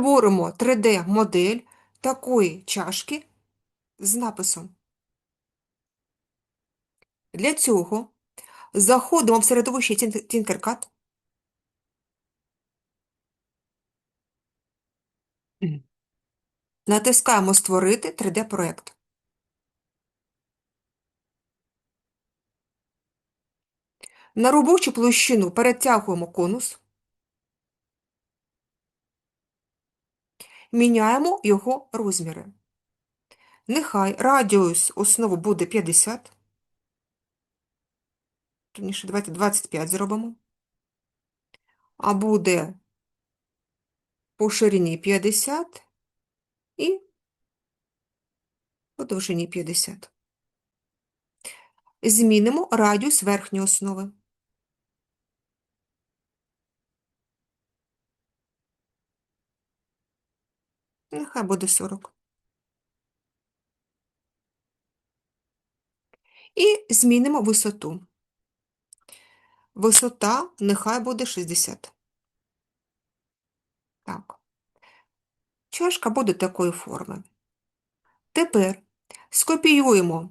Створимо 3D-модель такої чашки з написом. Для цього заходимо в середовище Tinkercad. Натискаємо Створити 3D-проект. На робочу площину перетягуємо конус. Міняємо його розміри. Нехай радіус основи буде 50. Точніше, давайте 25 зробимо. А буде по ширині 50 і по довжині 50. Змінимо радіус верхньої основи. Нехай буде 40. І змінимо висоту. Висота нехай буде 60. Так. Чашка буде такої форми. Тепер скопіюємо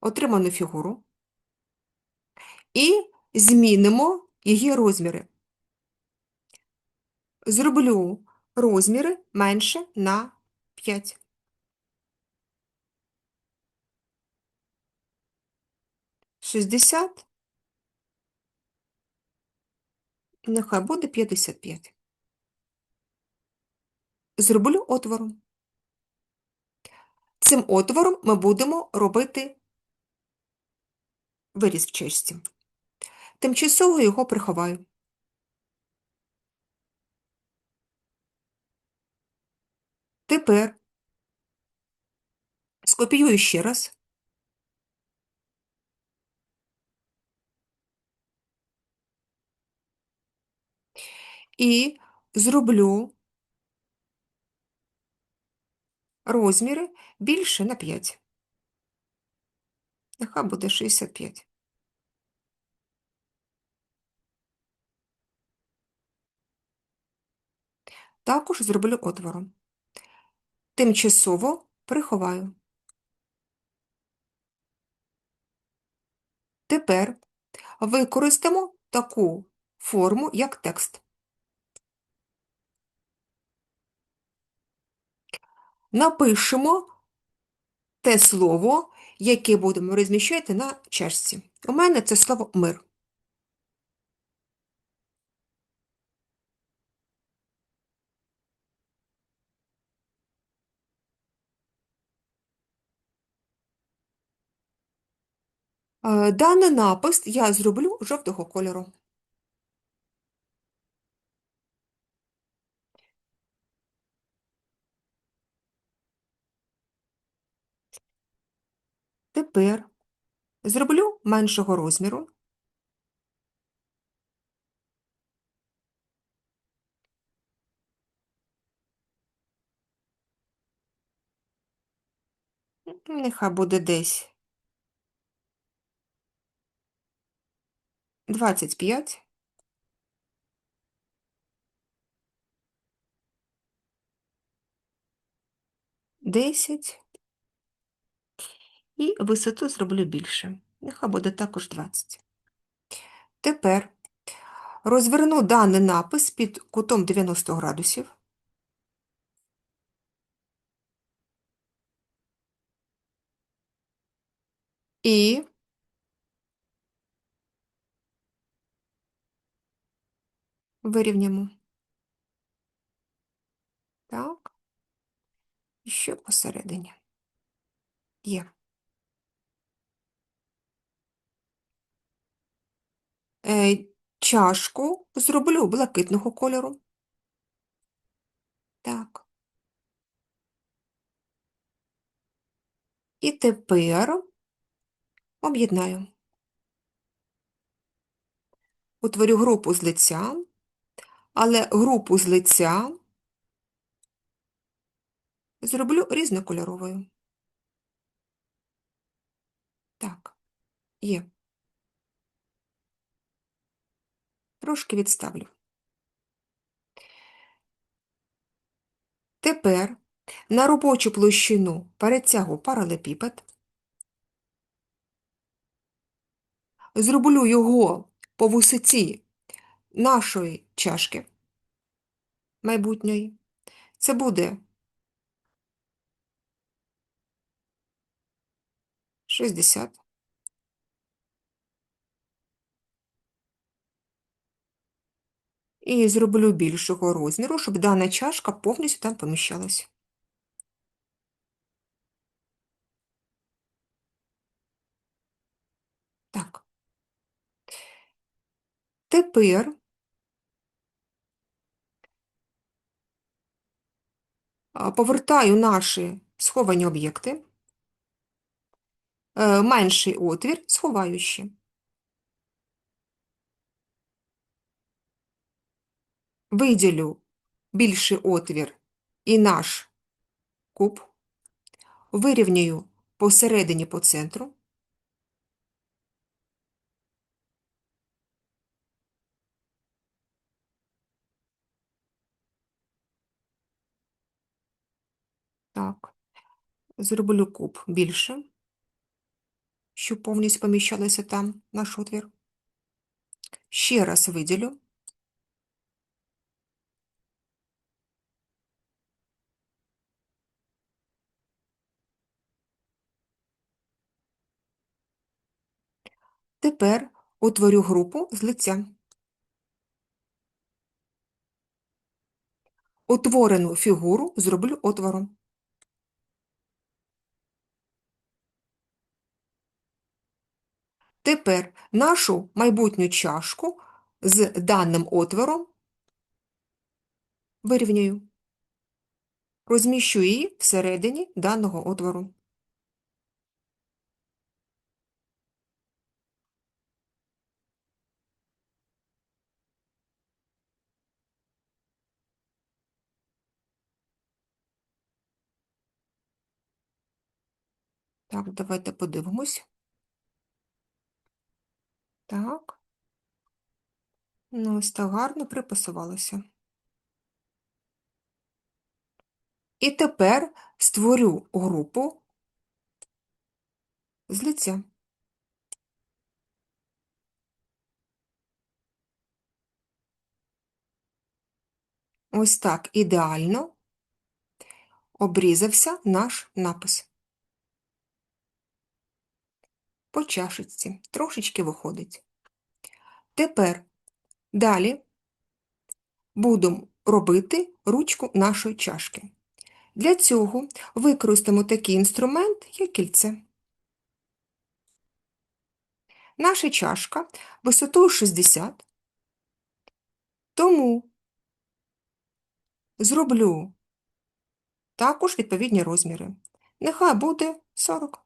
отриману фігуру і змінимо її розміри. Зроблю розміри менше на 5. Шістдесят. Нехай буде 55. Зроблю отвором. Цим отвором ми будемо робити виріз в чашці. Тимчасово його приховаю. Тепер скопіюю ще раз. І зроблю розміри більше на 5. Нехай буде 65. Також зроблю отвором. Тимчасово приховаю. Тепер використаємо таку форму, як текст. Напишемо те слово, яке будемо розміщати на чашці. У мене це слово мир. Даний напис я зроблю жовтого кольору. Тепер зроблю меншого розміру. Нехай буде десь 25. Десять. І висоту зроблю більше. Нехай буде також 20. Тепер розверну даний напис під кутом 90 градусів. І вирівняємо. Так. І ще посередині. Є. Е, чашку зроблю блакитного кольору. Так. І тепер об'єднаю. Утворю групу з лиця, але групу з лиця зроблю різнокольоровою. Так, є. Трошки відставлю. Тепер на робочу площину перетягу паралепіпед, зроблю його по висоті нашої чашки майбутньої. Це буде 60. І зроблю більшого розміру, щоб дана чашка повністю там поміщалася. Так. Тепер повертаю наші сховані об'єкти, Е, менший отвір сховаючи. Виділю більший отвір і наш куб, вирівнюю посередині по центру. Так, зроблю куб більше, щоб повністю поміщалося там наш отвір. Ще раз виділю. Тепер утворю групу з лиця. Утворену фігуру зроблю отвором. Тепер нашу майбутню чашку з даним отвором вирівнюю. Розміщу її всередині даного отвору. Так, давайте подивимось. Так. Ну, ось так гарно припасувалося. І тепер створю групу з лиця. Ось так ідеально обрізався наш напис. По чашечці трошечки виходить. Тепер далі будемо робити ручку нашої чашки. Для цього використаємо такий інструмент, як кільце. Наша чашка висотою 60, тому зроблю також відповідні розміри. Нехай буде 40.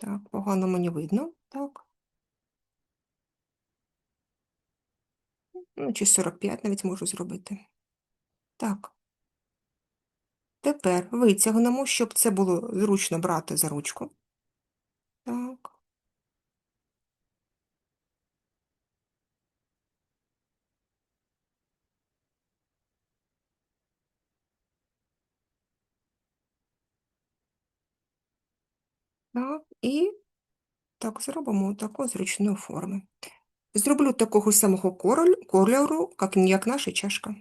Так, погано мені видно. Так. Ну, чи 45 навіть можу зробити. Так. Тепер витягнемо, щоб це було зручно брати за ручку. Так. Так, і так зробимо таку зручну форму. Зроблю такого самого кольору, як, наша чашка.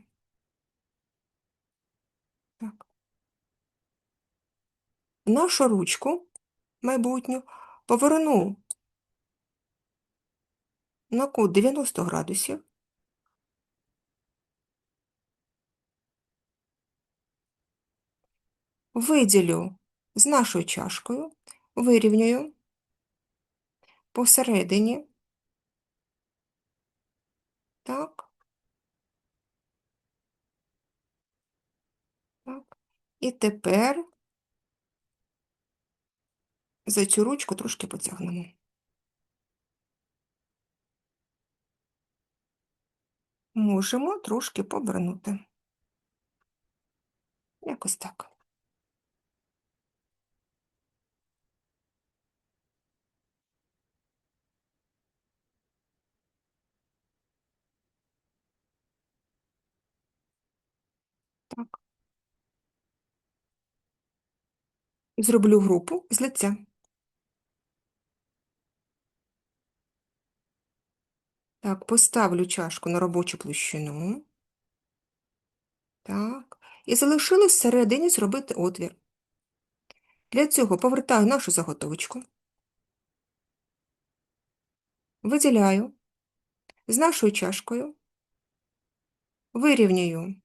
Так. Нашу ручку майбутню поверну на кут 90 градусів. Виділю з нашою чашкою, вирівнюю посередині. Так. Так. І тепер за цю ручку трошки потягнемо. Можемо трошки повернути. Якось так. Так. Зроблю групу з лиця. Так, поставлю чашку на робочу площину. Так. І залишилось всередині зробити отвір. Для цього повертаю нашу заготовочку. Виділяю з нашою чашкою, вирівнюю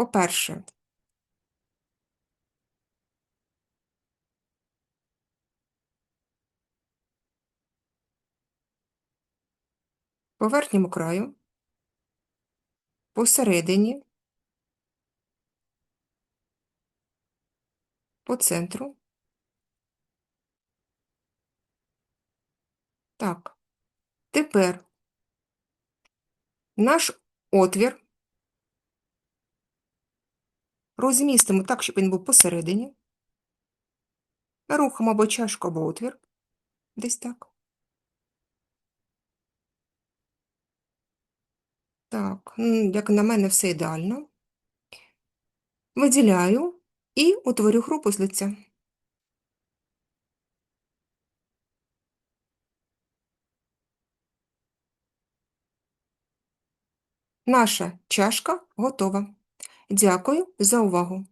по-перше, по верхньому краю, посередині, по центру. Так. Тепер наш отвір розмістимо так, щоб він був посередині. Рухом або чашку, або отвір. Десь так. Так, як на мене, все ідеально. Виділяю і утворю групу з лиця. Наша чашка готова. Дякую за увагу!